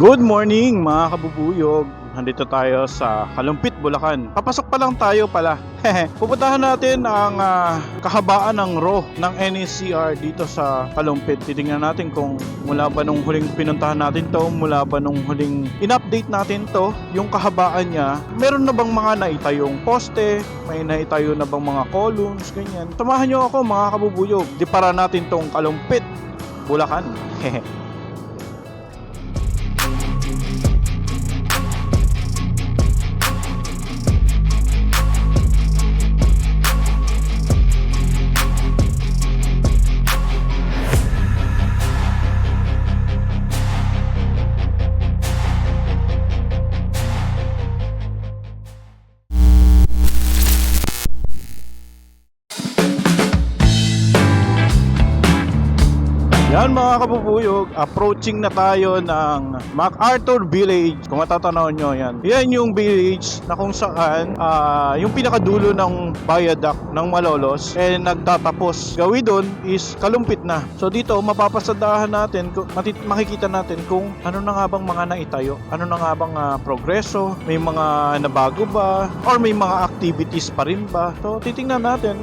Good morning mga kabubuyog. Nandito tayo sa Kalumpit, Bulacan. Papasok pa lang tayo pala. Pupuntahan natin ang ah, kahabaan ng row ng NECR dito sa Kalumpit. Titingnan natin kung mula ba nung huling pinuntahan natin to, mula ba nung huling in-update natin to, yung kahabaan niya, meron na bang mga naitayong poste, may naitayo na bang mga columns, ganyan. Samahan nyo ako mga kabubuyog. Di para natin tong Kalumpit, Bulacan. Yan mga kabubuyog, approaching na tayo ng MacArthur Village. Kung matatanaw nyo yan. Yan yung village na kung saan ah, yung pinakadulo ng viaduct ng Malolos eh nagtatapos. Gawi doon is kalumpit na. So dito mapapasadahan natin, kung- mati- makikita natin kung ano na nga bang mga naitayo. Ano na nga bang ah, progreso, may mga nabago ba, or may mga activities pa rin ba. So titingnan natin.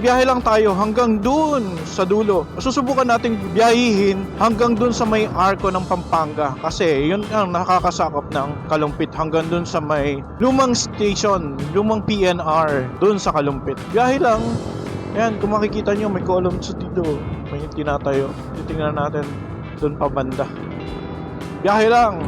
Biyahe lang tayo hanggang doon sa dulo. Susubukan nating biyahihin hanggang doon sa may arko ng Pampanga kasi yun ang nakakasakop ng Kalumpit hanggang doon sa may lumang station, lumang PNR doon sa Kalumpit. Biyahe lang. Ayan, kung makikita nyo, may columns dito. May tinatayo. Titingnan natin doon pa banda. Biyahe lang.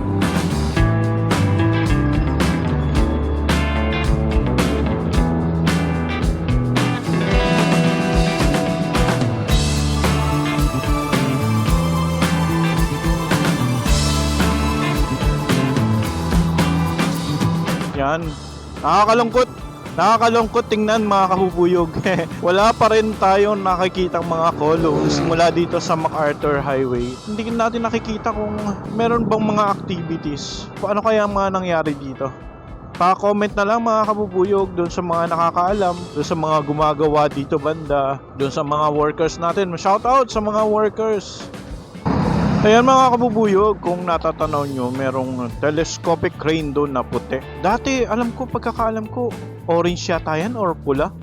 Yan. Nakakalungkot. Nakakalungkot tingnan mga kahubuyog. Wala pa rin tayong nakikitang mga columns mula dito sa MacArthur Highway. Hindi natin nakikita kung meron bang mga activities. Ano kaya ang mga nangyari dito? Pa-comment na lang mga kabubuyog doon sa mga nakakaalam, doon sa mga gumagawa dito banda, doon sa mga workers natin. Shout out sa mga workers. Ayan mga kabubuyog, kung natatanaw nyo, merong telescopic crane doon na puti. Dati, alam ko, pagkakaalam ko, orange yata yan or pula.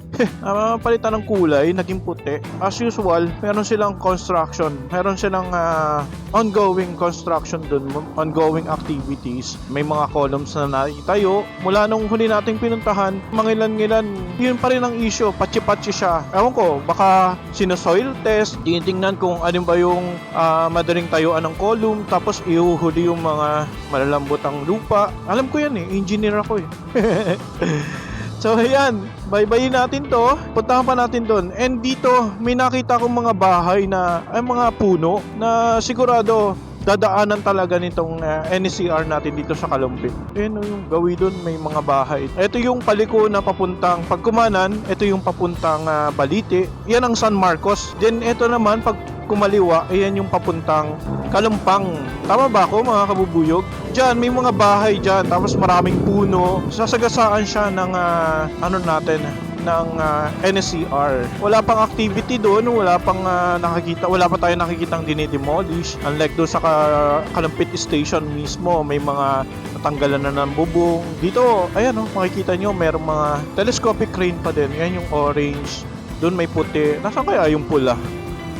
Ah, palitan ng kulay, naging puti. As usual, meron silang construction. Meron silang ah, ongoing construction doon, ongoing activities. May mga columns na naitayo. Mula nung huli nating pinuntahan, mangilan-ngilan, yun pa rin ang issue. Patsi-patsi siya. Ewan ko, baka sino-soil test, tinitingnan kung alin ba yung ah, madaling tayuan ng column, tapos ihuhuli yung mga malalambot ang lupa. Alam ko yan eh, engineer ako eh. So ayan, baybayin natin to. Puntahan pa natin doon. And dito, may nakita akong mga bahay na, ay mga puno na sigurado dadaanan talaga nitong uh, NCR natin dito sa Kalumpit. Ayan o, yung gawi doon, may mga bahay. Ito yung paliko na papuntang Pagkumanan, ito yung papuntang ah, Balite. Yan ang San Marcos. Then ito naman, pag kumaliwa, ayan yung papuntang Kalumpang. Tama ba ako mga kabubuyog? Diyan, may mga bahay dyan, tapos maraming puno. Sasagasaan siya ng ah, ano natin, ng ah, NSCR. Wala pang activity doon, wala pang ah, nakakita, wala pa tayo nakikitang dinidemolish. Unlike doon sa ka- Kalumpit Station mismo, may mga natanggalan na ng bubong. Dito, ayan oh, makikita nyo, merong mga telescopic crane pa din. Yan yung orange. Doon may puti. Nasaan kaya yung pula?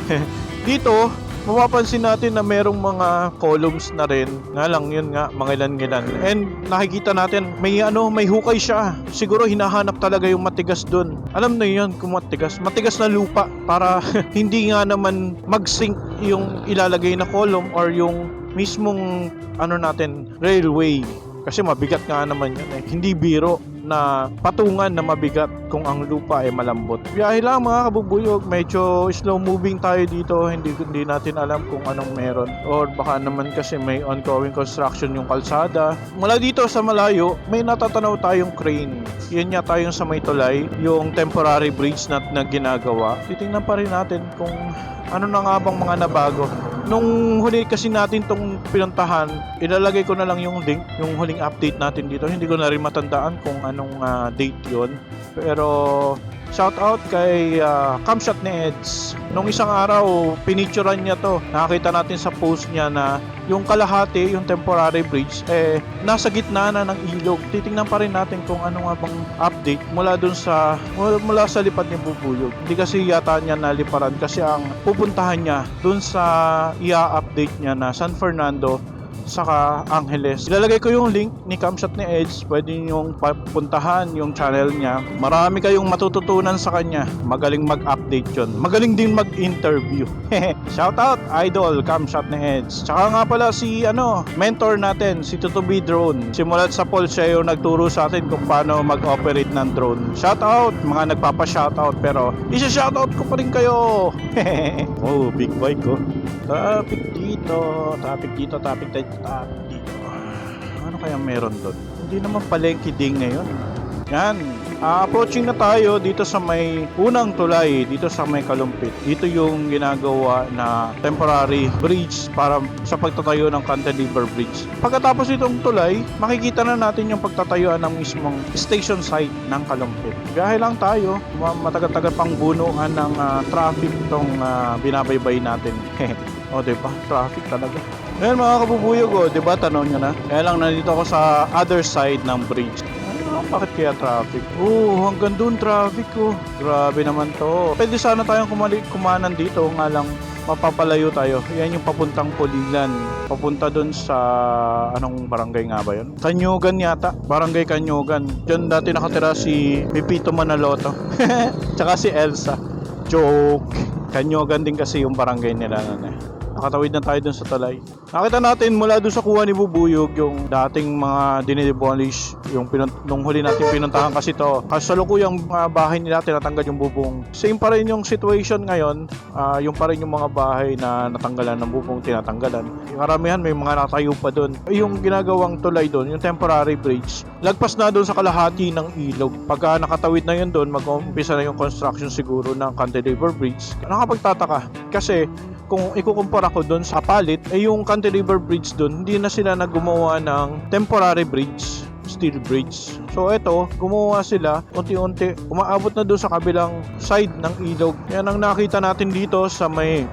Dito, mapapansin natin na merong mga columns na rin. Nga lang, yun nga, mga ilan-ilan. And nakikita natin, may ano, may hukay siya. Siguro hinahanap talaga yung matigas dun. Alam na yun kung matigas. Matigas na lupa para hindi nga naman mag-sink yung ilalagay na column or yung mismong ano natin, railway. Kasi mabigat nga naman yun eh. Hindi biro na patungan na mabigat kung ang lupa ay malambot. Biyahe lang mga kabubuyog, medyo slow moving tayo dito, hindi, hindi natin alam kung anong meron. Or baka naman kasi may ongoing construction yung kalsada. Mula dito sa malayo, may natatanaw tayong crane. Yan nga tayong sa may tulay, yung temporary bridge na, na ginagawa. Titingnan pa rin natin kung ano na nga bang mga nabago. Nung huli kasi natin tong pinuntahan, ilalagay ko na lang yung link, yung huling update natin dito. Hindi ko na rin matandaan kung anong ah, date yon Pero Shout out kay uh, Camshot ni Eds. Nung isang araw, pinicturean niya to. Nakakita natin sa post niya na yung kalahati, yung temporary bridge, eh, nasa gitna na ng ilog. Titingnan pa rin natin kung ano nga bang update mula dun sa, mula, sa lipad ni Bubuyog. Hindi kasi yata niya naliparan kasi ang pupuntahan niya dun sa i-update niya na San Fernando saka Angeles. Ilalagay ko yung link ni Camshot ni Edge. Pwede niyong papuntahan yung channel niya. Marami kayong matututunan sa kanya. Magaling mag-update yun. Magaling din mag-interview. Shout out, idol, Camshot ni Edge. Tsaka nga pala si, ano, mentor natin, si Tutubi Drone. Simulat sa Paul siya yung nagturo sa atin kung paano mag-operate ng drone. Shout out, mga nagpapa-shout out. Pero, isa-shout out ko pa rin kayo. oh, big bike ko. Traffic dito, traffic dito, traffic dito, traffic dito. Ano kaya meron doon? Hindi naman palengke ding ngayon. Yan. Ah, approaching na tayo dito sa may unang tulay, dito sa may Kalumpit. Dito yung ginagawa na temporary bridge para sa pagtatayo ng Cantilever Bridge. Pagkatapos itong tulay, makikita na natin yung pagtatayuan ng mismong station site ng Kalumpit. Biyahe lang tayo, Ma- matagal-tagal pang bunuan ng ah, traffic tong ah, binabaybay natin. o, diba? Traffic talaga. Ngayon mga kabubuyog, o, diba? Tanong nyo na. Kaya lang nandito ako sa other side ng bridge. Ano, bakit kaya traffic? Oh, hanggang doon traffic oh. Grabe naman to. Pwede sana tayong kumali kumanan dito, nga lang mapapalayo tayo. Yan yung papuntang Pulilan. Papunta doon sa anong barangay nga ba yun? Kanyugan yata. Barangay Kanyugan. Diyan dati nakatira si Pipito Manaloto. Tsaka si Elsa. Joke. Kanyugan din kasi yung barangay nila nun eh. Nakatawid na tayo dun sa talay. Nakita natin mula dun sa kuha ni Bubuyog yung dating mga dinidemolish yung pinun- nung huli natin pinuntahan kasi to. Kasalukuyang mga bahay nila tinatanggal yung bubong. Same pa rin yung situation ngayon. ah, yung pa rin yung mga bahay na natanggalan ng bubong tinatanggalan. Yung karamihan may mga natayo pa dun. Yung ginagawang tulay dun, yung temporary bridge, lagpas na dun sa kalahati ng ilog. Pagka nakatawid na yun dun, mag-umpisa na yung construction siguro ng Cantilever Bridge. Nakapagtataka kasi kung ikukumpara ko doon sa palit, ay yung Cantilever Bridge doon, hindi na sila naggumawa ng temporary bridge steel bridge. So ito, gumawa sila unti-unti, umaabot na doon sa kabilang side ng ilog. Yan ang nakita natin dito sa may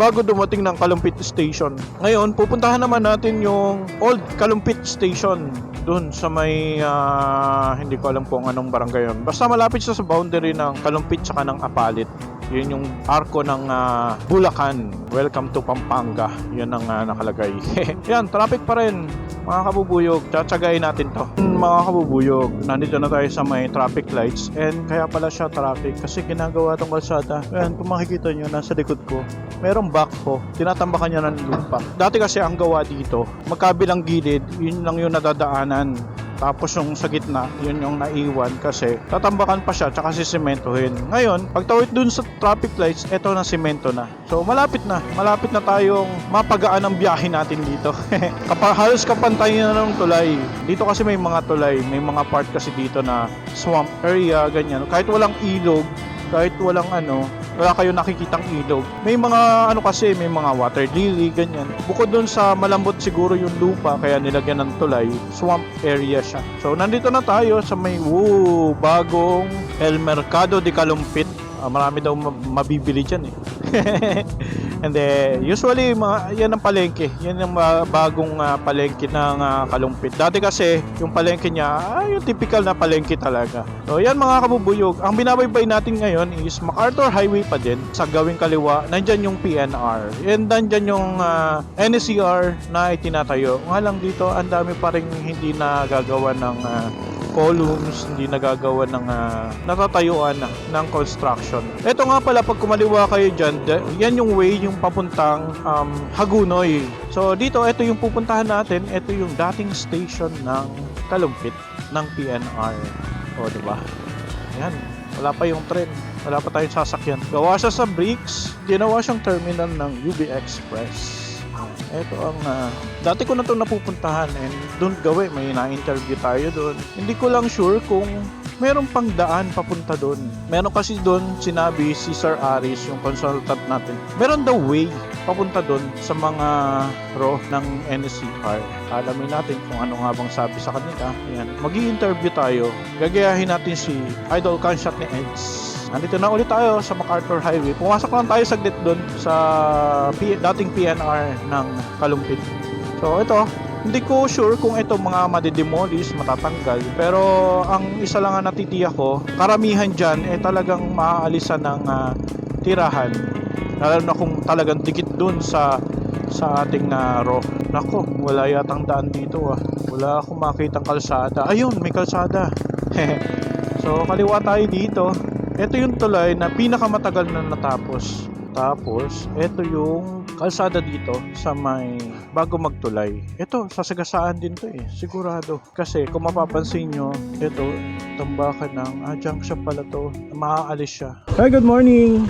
bago dumating ng Kalumpit Station. Ngayon, pupuntahan naman natin yung Old Kalumpit Station doon sa may ah, hindi ko alam kung anong barangay yun. Basta malapit siya sa boundary ng Kalumpit tsaka ng Apalit. Yun yung arko ng ah, Bulacan. Welcome to Pampanga. Yun ang ah, nakalagay. Yan, traffic pa rin. Mga kabubuyog, tsatsagayin natin to. Mga kabubuyog, nandito na tayo sa may traffic lights and kaya pala siya traffic kasi ginagawa tong kalsada. Ayan, kung makikita nyo, nasa likod ko, merong backhoe. Tinatambakan niya ng lupa. Dati kasi ang gawa dito, magkabilang gilid, yun lang yung nadadaanan. Tapos yung sa gitna, yun yung naiwan kasi tatambakan pa siya tsaka sisementohin. Ngayon, pagtawid dun sa traffic lights, eto na semento na. So malapit na, malapit na tayong mapagaan ang biyahe natin dito. Kapag halos kapantay na ng tulay. Dito kasi may mga tulay, may mga part kasi dito na swamp area, ganyan. Kahit walang ilog, kahit walang ano, wala kayo nakikitang ilog. May mga ano kasi, may mga water lily, ganyan. Bukod dun sa malambot siguro yung lupa, kaya nilagyan ng tulay, swamp area siya. So, nandito na tayo sa may, woo, bagong El Mercado de Calumpit. Ah, marami daw ma- mabibili dyan eh. And then, usually, mga, yan ang palengke. Yan ang bagong ah, palengke ng ah, Kalumpit. Dati kasi, yung palengke niya, ah, yung typical na palengke talaga. So, yan mga kabubuyog. Ang binabaybay natin ngayon is MacArthur Highway pa din. Sa gawing kaliwa, nandyan yung PNR. And nandyan yung ah, NSCR na itinatayo. Nga lang dito, ang dami pa rin hindi nagagawa ng ah, columns, hindi nagagawa ng ah, natatayuan na, ng construction. Ito nga pala, pag kumaliwa kayo dyan, yan yung way yung papuntang um, Hagunoy. So dito, ito yung pupuntahan natin. Ito yung dating station ng Kalumpit ng PNR. O, di ba? Yan. Wala pa yung tren. Wala pa tayong sasakyan. Gawa siya sa bricks. Ginawa siyang terminal ng UB Express. Ito ang ah, dati ko na to napupuntahan and doon gawi may na-interview tayo doon. Hindi ko lang sure kung meron pang daan papunta doon. Meron kasi doon sinabi si Sir Aris, yung consultant natin. Meron daw way papunta doon sa mga row ng NSCR. Alamin natin kung ano nga bang sabi sa kanila. Ayan. mag interview tayo. Gagayahin natin si Idol Canshot ni Eds. Nandito na ulit tayo sa MacArthur Highway. Pumasok lang tayo saglit doon sa P- dating PNR ng Kalumpit. So ito, hindi ko sure kung ito mga madidemolish, matatanggal. Pero ang isa lang ang natitiyak ko, karamihan dyan eh talagang maaalisan ng ah, tirahan. Lalo na kung talagang dikit dun sa sa ating na row. Nako, wala yatang daan dito ah. Wala akong makitang kalsada. Ayun, may kalsada. so, kaliwa tayo dito. Ito yung tulay na pinakamatagal na natapos. Tapos, ito yung kalsada dito sa may bago magtulay. Ito, sasagasaan din to eh. Sigurado. Kasi kung mapapansin nyo, ito, tambakan ng ah, junk shop pala to. Maaalis siya. Hi, good morning.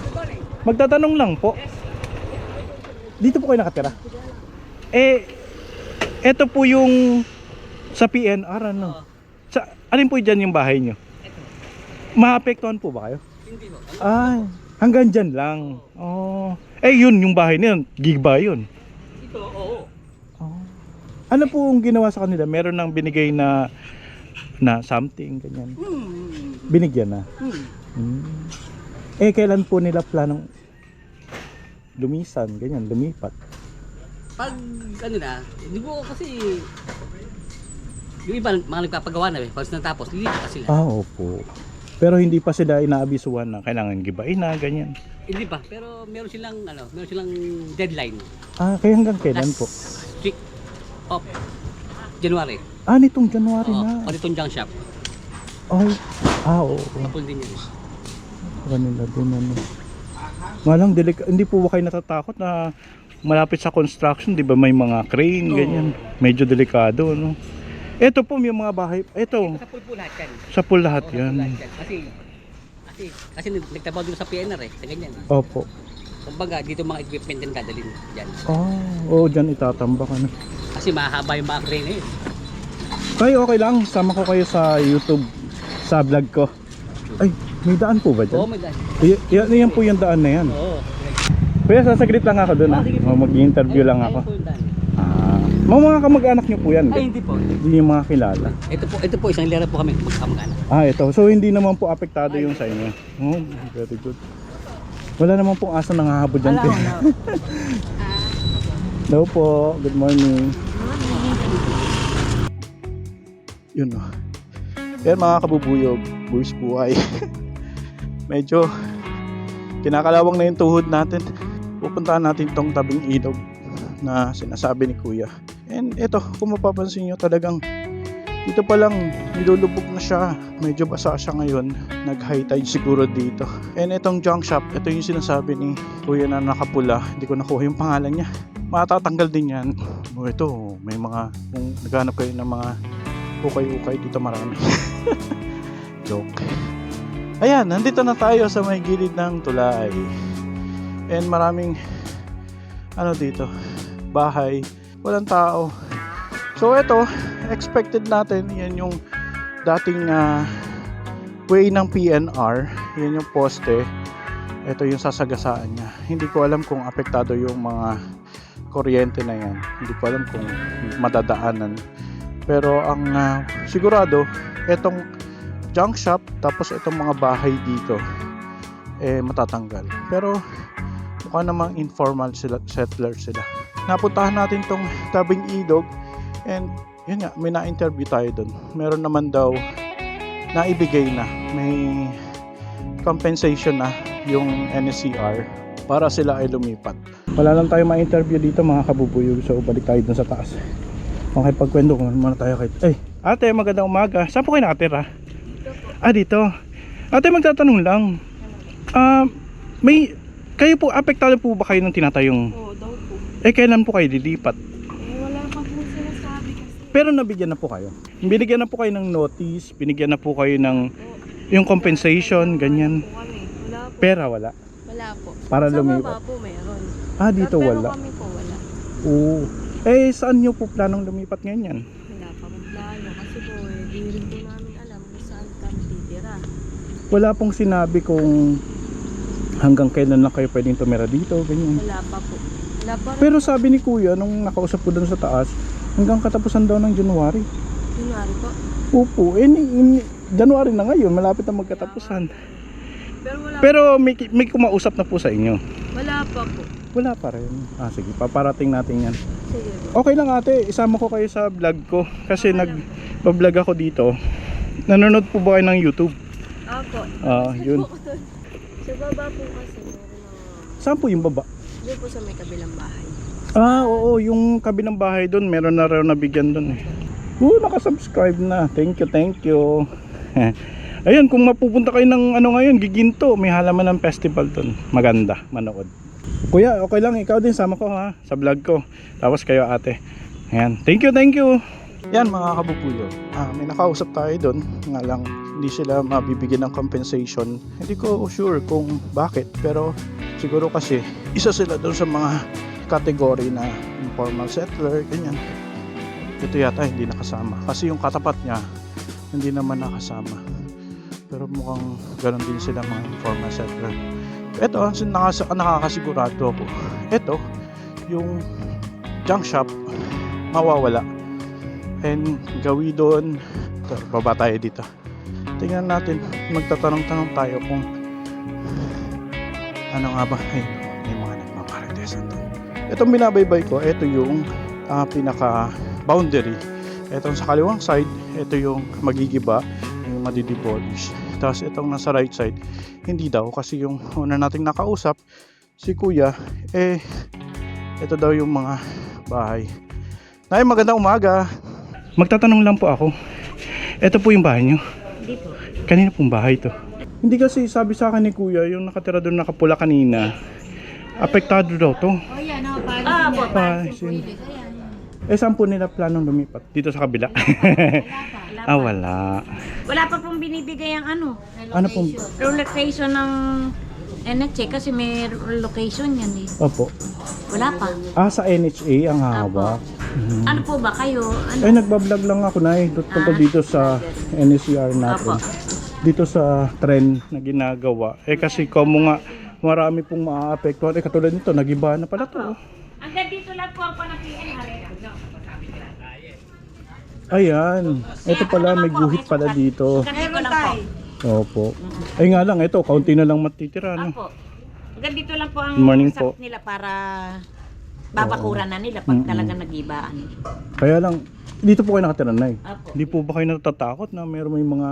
Magtatanong lang po. Dito po kayo nakatira? Eh, ito po yung sa PNR ano? Sa, alin po dyan yung bahay nyo? Maapektuhan po ba kayo? Hindi po. Ay, hanggang dyan lang. Oh. Eh, yun, yung bahay na yun. Gig ba yun? Ito, oo. Oh. Ano po ang ginawa sa kanila? Meron nang binigay na na something, ganyan. Hmm. Binigyan na. Hmm. Hmm. Eh, kailan po nila planong lumisan, ganyan, lumipat? Pag ano na, hindi po kasi yung iba mga nagpapagawa na eh, pag natapos, lilipat pa sila. Ah, opo. Pero hindi pa sila inaabisuhan na kailangan gibain na, ganyan. Hindi pa, pero meron silang ano, meron silang deadline. Ah, kaya hanggang kailan po? week of January. Ah, nitong January Oo, na. panitong junk shop. Ay, ah, oo. Kapul din yun. Kanila din ano. Nga lang, delika- hindi po ba kayo natatakot na malapit sa construction, di ba may mga crane, Oo. ganyan. Medyo delikado, no? Ito po, yung mga bahay, ito, Sa pool po lahat yan. sa pool lahat Oo, yan. lahat yan. Kasi, kasi, kasi nagtrabaho din sa PNR eh, sa ganyan. Opo. Kumbaga, dito mga equipment din dadalhin dyan. Ah, oo, dyan itatambak, ano. Kasi mahaba yung mga crane eh. Kayo, okay lang, sama ko kayo sa YouTube, sa vlog ko. Ay, may daan po ba Oo, dyan? may daan. Y- yan, yan po yung daan na yan. Oo. Kuya, sasaglit lang ako doon, Ah. Oh, Mag-interview lang Ayun ako. po yung daan. Mga mga kamag-anak niyo po yan. Ay, hindi po. Hindi yung mga kilala. Ito po, ito po isang lera po kami magkamag-anak. Ah, ito. So hindi naman po apektado yung sa inyo. Oh, very good. Wala naman pong asa nangahabol dyan. Wala, wala. Hello po. Good morning. Yun o. Yan mga kabubuyog. Buwis buhay. Medyo kinakalawang na yung tuhod natin. Pupuntahan natin tong tabing ilog na sinasabi ni Kuya. And ito, kung mapapansin nyo talagang dito pa lang nilulubog na siya. Medyo basa siya ngayon. Nag-high tide siguro dito. And itong junk shop, ito yung sinasabi ni Kuya na nakapula. Hindi ko nakuha yung pangalan niya. Matatanggal din yan. O ito, may mga, kung naghanap kayo ng mga ukay-ukay dito marami. Joke. Ayan, nandito na tayo sa may gilid ng tulay. And maraming, ano dito, bahay. Walang tao. So ito, expected natin, yan yung dating ah, way ng PNR. Yan yung poste. Ito yung sasagasaan niya. Hindi ko alam kung apektado yung mga kuryente na yan. Hindi ko alam kung madadaanan. Pero ang ah, sigurado, itong junk shop, tapos itong mga bahay dito, eh matatanggal. Pero mukha namang informal sila, settler sila. Napuntahan natin tong tabing ilog and yun nga, may na-interview tayo doon. Meron naman daw naibigay na. May compensation na yung NSCR para sila ay lumipat. Wala lang tayo ma-interview dito mga kabubuyog so balik tayo dun sa taas. Okay, pagkwento ko muna tayo kay... Ay, ate, magandang umaga. Saan po kayo nakatira? Ah, dito. Ate, magtatanong lang. Ah, may... Kayo po, apektado po ba kayo ng tinatayong... Po. Eh, kailan po kayo lilipat? Eh, wala pa po sinasabi kasi. Pero nabigyan na po kayo. Binigyan na po kayo ng notice, binigyan na po kayo ng yung compensation, ganyan. Po. Wala po. Pera wala. Wala po. Para Sa lumipat. baba po meron. Ah, dito Pero wala. kami po wala. Oo. Eh, saan nyo po planong lumipat ngayon yan? Wala pa pong plano. Kasi po eh, di rin po namin alam kung saan kami titira. Wala pong sinabi kung hanggang kailan lang kayo pwedeng tumira dito, ganyan. Wala pa po. Pero sabi ni kuya, nung nakausap ko doon sa taas, hanggang katapusan daw ng January. Kunwari po. Opo, eh, ni, ni- January na ngayon, malapit na magkatapusan. Pero wala, Pero may, may kumausap na po sa inyo. wala pa po. Wala pa rin. Ah, sige, paparating natin yan. Sige po. Okay lang ate, isama ko kayo sa vlog ko. Kasi nag-vlog ako dito. Nanonood po ba kayo ng YouTube? Apo. Ah, yun. Sa baba po kasi. Saan po yung baba? Doon po sa may kabilang bahay. Ah, oo, yung kabilang bahay doon, meron na raw nabigyan doon eh. Oo, nakasubscribe na. Thank you, thank you. Ayun, kung mapupunta kayo ng ano ngayon, Giginto, may halaman ng festival doon. Maganda, manood. Kuya, okay lang, ikaw din sama ko ha, sa vlog ko. Tapos kayo ate. Ayan, thank you, thank you. Yan mga kabubuyo. Ah, may nakausap tayo doon. Nga lang, hindi sila mabibigyan ng compensation. Hindi ko sure kung bakit. Pero siguro kasi, isa sila doon sa mga category na informal settler, ganyan. Ito yata hindi nakasama. Kasi yung katapat niya, hindi naman nakasama. Pero mukhang ganun din sila mga informal settler. Ito, ang sin- nakas- ang nakakasigurado ako. Ito, yung junk shop, mawawala. And gawi doon, ito, baba tayo dito. Tingnan natin, magtatanong-tanong tayo kung ano nga ba, ay, may mga nagmamarites doon. Itong binabaybay ko, ito yung ah, pinaka boundary. Itong sa kaliwang side, ito yung magigiba, yung madidebolish. Tapos itong nasa right side, hindi daw kasi yung una nating nakausap, si kuya, eh, ito daw yung mga bahay. Nay, magandang umaga. Magtatanong lang po ako. Ito po yung bahay nyo. Kanina pong bahay to. Hindi kasi sabi sa akin ni kuya, yung nakatira doon nakapula kanina, apektado daw to. Ah, po. Palisin. Eh, saan po nila planong lumipat? Dito sa kabila? ah, wala. Wala pa pong binibigay ang ano, Ano pong... relocation ng NHA kasi may location yan eh. Opo. Wala pa. Ah, sa NHA ang hawak. Mhm. Ano po ba kayo? Ano? Eh, nagbablog lang ako na eh. Tungkol dito sa NCR natin. Opo. Dito sa trend na ginagawa. Eh, kasi kamo nga, marami pong maaapektuhan. Eh, katulad nito, nagiba na pala to. Hanggang dito lang po ang panapian. Ayan. Ito pala, may guhit pala dito. Lang po. Opo. Ay nga lang, ito, kaunti na lang matitira. No? Opo. Hanggang dito lang po ang morning po. nila para babakuran na nila pag talaga nagibaan. Kaya lang, dito po kayo nakatira na Opo. Hindi po ba kayo natatakot na meron may mga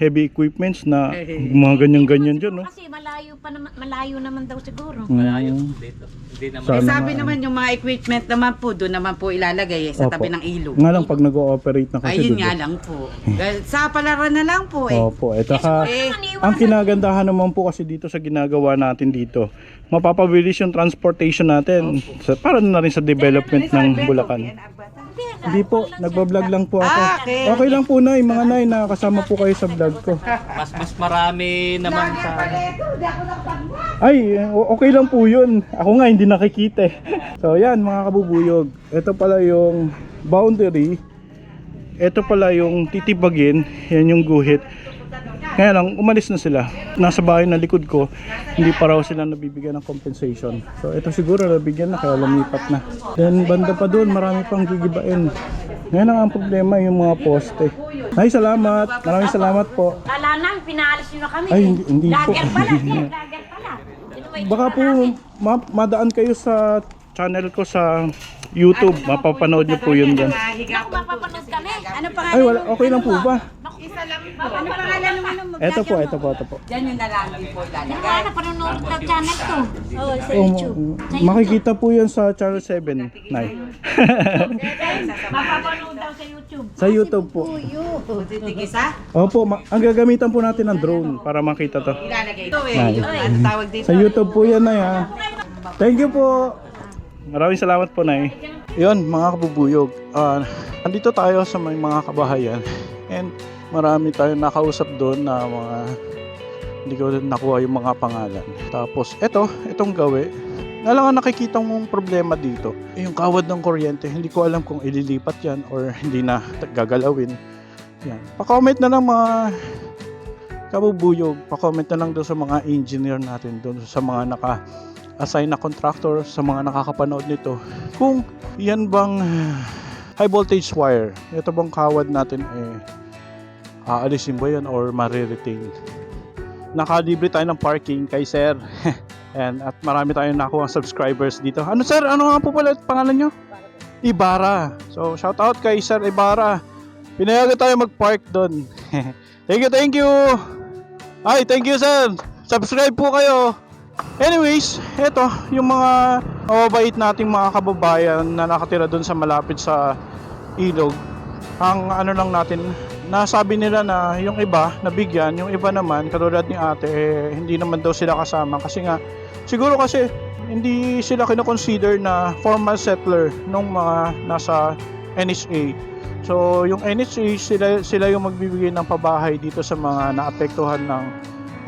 heavy equipments na mga ganyan-ganyan dyan, no? Kasi malayo pa naman, malayo naman daw siguro. Malayo Mm. dito. Hindi naman. Sana Eh, sabi nga, naman yung mga equipment naman po, doon naman po ilalagay eh, sa Opo. tabi ng ilog. Nga lang, pag nag-ooperate na kasi Ayun doon. nga lang po. Dahil sa palaran na lang po eh. Opo, ito ka. Eh, Ang kinagandahan naman po kasi dito sa ginagawa natin dito, mapapabilis yung transportation natin sa, para na rin sa development ng Bulacan. Hindi po, nagbablog lang po ako. Ah, okay. Okay lang po na, mga nay, nakakasama po kayo sa vlog ko. Mas mas marami naman sa Ay, o- okay lang po yun. Ako nga hindi nakikita eh. So yan mga kabubuyog. Ito pala yung boundary. Ito pala yung titibagin. Yan yung guhit. Kaya lang, umalis na sila. Nasa bahay na likod ko, hindi pa raw sila nabibigyan ng compensation. So ito siguro nabigyan na kaya lumipat na. Then banda pa doon, marami pang gigibain. Ngayon lang ang problema yung mga poste. Ay, salamat. Maraming salamat po. Kala na, pinaalis nyo na kami. Ay, hindi- hindi po. Lager pala, eh, lager pala. Baka po ma- madaan kayo sa channel ko sa YouTube. Mapapanood niyo po yun doon. Naku, mapapanood kami. Ano pa Ay, wala. Okay lang po ba? Ano pangalan mo ano? Ito po, ito po, ito po. yan yung nalalagay po Ano ilalagay. ba na panonood ng channel to? Oh, sa Oh, YouTube. ma- makikita po yan sa channel 7, Nay. Mapapanood daw sa YouTube. sa YouTube po. Titigis ha? Opo, ma- ang gagamitan po natin ng drone para makita to. Ilalagay. Ito eh, yung ano tawag dito. Sa YouTube po yan, Nay. Ha? Thank you po. Maraming salamat po, Nay. Yun, mga kabubuyog. Ah, andito tayo sa may mga kabahayan. And marami tayong nakausap doon na mga hindi ko nakuha yung mga pangalan. Tapos, eto, etong gawi. Nga lang ang nakikita mong problema dito. Yung kawad ng kuryente, hindi ko alam kung ililipat yan or hindi na gagalawin. Yan. Pa-comment na lang mga kabubuyog. Pa-comment na lang doon sa mga engineer natin, doon sa mga naka assign na contractor, sa mga nakakapanood nito. Kung yan bang high voltage wire, ito bang kawad natin eh aalisin ba yan or mariretain? nakalibre tayo ng parking kay Sir. And at marami tayong nakuha subscribers dito. Ano Sir? Ano nga po pala pangalan nyo? Ibarra. So, shout out kay Sir Ibarra. Pinayagan tayo mag-park doon. thank you, thank you. Ay, thank you, Sir. Subscribe po kayo. Anyways, eto, yung mga mababait nating mga kababayan na nakatira doon sa malapit sa ilog. Ang ano lang natin, nasabi nila na yung iba nabigyan, yung iba naman katulad ni ate eh, hindi naman daw sila kasama kasi nga siguro kasi hindi sila kino-consider na formal settler nung mga nasa NHA. So yung NHA sila sila yung magbibigay ng pabahay dito sa mga naapektuhan ng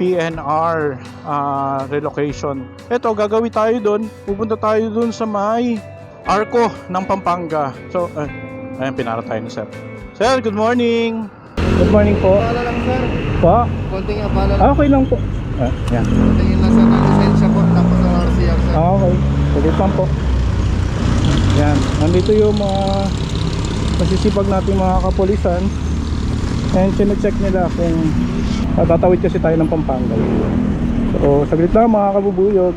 PNR ah, relocation. Ito, gagawin tayo doon. Pupunta tayo doon sa may Arco ng Pampanga. So, eh, ayan, pinara tayo ni Sir. Sir, good morning. Good morning po. Abala lang sir. Pa? Konting abala lang. Ah, okay lang po. Ah, yan. Tingin lang sa ng lisensya po tapos ang RCR sir. Ah, okay. Saglit lang po. Yan. Nandito yung mga masisipag nating mga kapulisan. And sinecheck nila kung ah, tatawid kasi tayo ng Pampanga. So, saglit lang mga kabubuyog.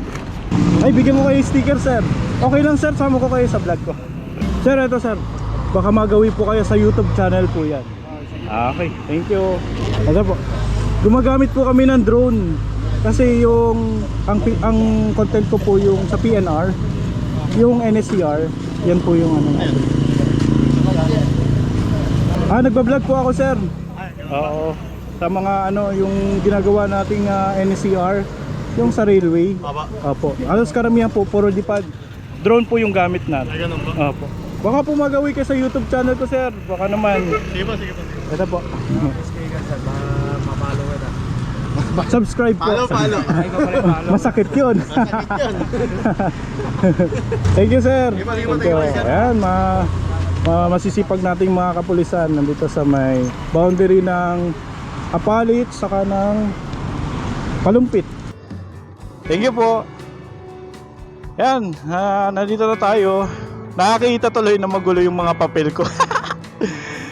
Ay, bigyan mo kayo sticker, sir. Okay lang, sir. Sama ko kayo sa vlog ko. Sir, ito, sir. Baka magawi po kayo sa YouTube channel po yan. Ah, okay. Thank you. Ano po? Gumagamit po kami ng drone. Kasi yung ang ang content ko po yung sa PNR, yung NSCR, yan po yung ano. Ah, nagba-vlog po ako, sir. Oo. Sa mga ano, yung ginagawa nating ah, NSCR, yung sa railway. Opo. Alos karamihan po, puro dipad. Drone po yung gamit natin. Ay, ganun ba? Opo. Baka po magawi kayo sa YouTube channel ko, sir. Baka naman. Sige po, sige po. Ito po. Subscribe po. Follow, follow. Masakit yun. Thank you, sir. Sige po, sige po, Thank sige po, you. sir. Ayan, ma, ma- masisipag nating mga kapulisan nandito sa may boundary ng Apalit saka ng Palumpit. Thank you po. Yan, ah, nandito na tayo. Nakakita tuloy na magulo yung mga papel ko.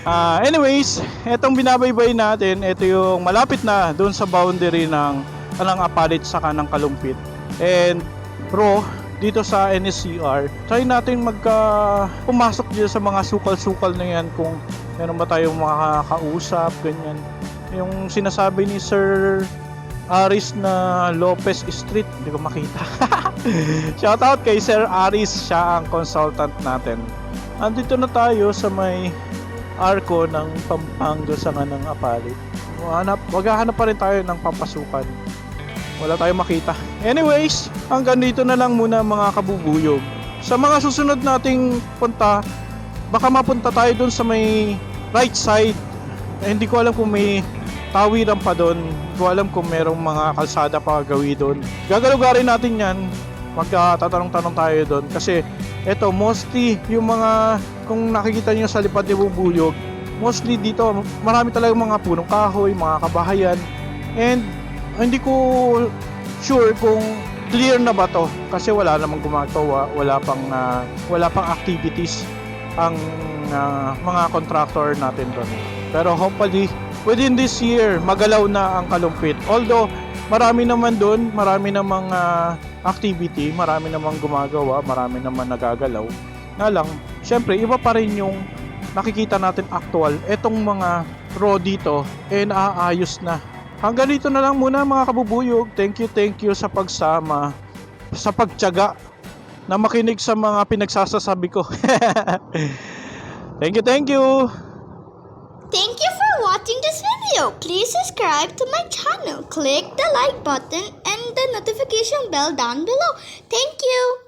Ah, anyways, etong binabaybay natin, ito yung malapit na doon sa boundary ng ng Apalit saka ng Kalumpit. And bro, dito sa NSCR, try natin magka pumasok dito sa mga sukal-sukal na yan kung meron ba tayong makakausap, ganyan. Yung sinasabi ni Sir Aris na Lopez Street, hindi ko makita. Shout out kay Sir Aris, siya ang consultant natin. Andito na tayo sa may arko ng Pampanga sa ng Apalit. Hanap, maghahanap pa rin tayo ng pampasukan. Wala tayong makita. Anyways, hanggang dito na lang muna mga kabubuyog. Sa mga susunod nating punta, baka mapunta tayo dun sa may right side. Eh, hindi ko alam kung may tawiran pa doon. Hindi ko alam kung merong mga kalsada pa gawi doon. Gagalugarin natin yan. Magkatatanong-tanong tayo doon. Kasi eto, mostly yung mga, kung nakikita nyo sa lipad ni Bubuyog, mostly dito, marami talagang mga punong kahoy, mga kabahayan. And hindi ko sure kung clear na ba to kasi wala namang gumagawa, wala pang ah, wala pang activities ang ah, mga contractor natin doon. Pero hopefully within this year magalaw na ang kalumpit. Although marami naman doon, marami namang ah, activity, marami namang gumagawa, marami naman nagagalaw. Na lang, syempre iba pa rin yung nakikita natin actual. Etong mga raw dito eh naaayos na. Hanggang dito na lang muna mga kabubuyog. Thank you, thank you sa pagsama, sa pagtyaga na makinig sa mga pinagsasasabi ko. thank you, thank you. Thank you for watching this video. Please subscribe to my channel. Click the like button and the notification bell down below. Thank you.